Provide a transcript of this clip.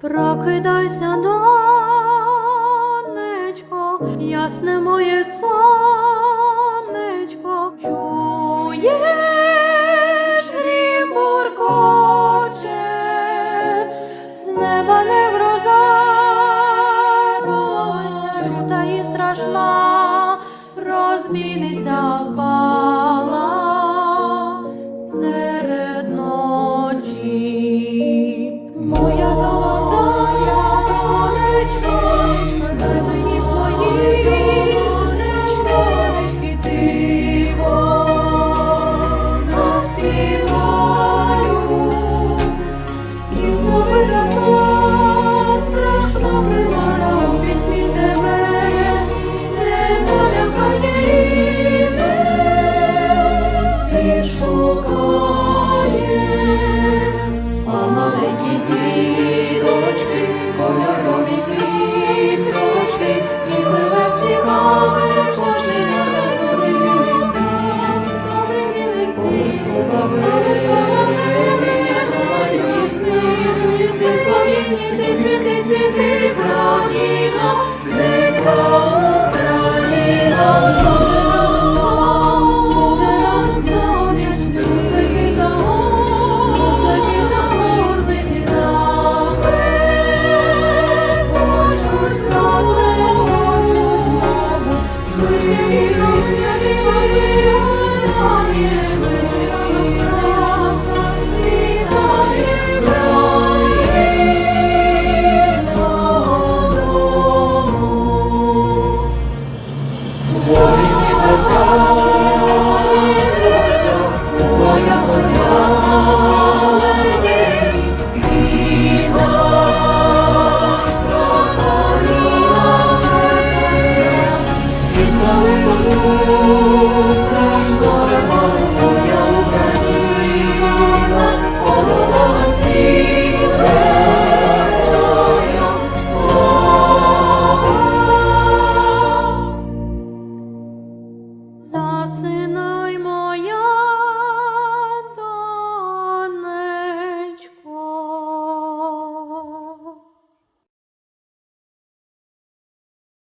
Прокидайся, донечко, ясне моє сонечко, чуєш грім буркоче, з неба не гроза, провалиться люта і страшна, розміниться в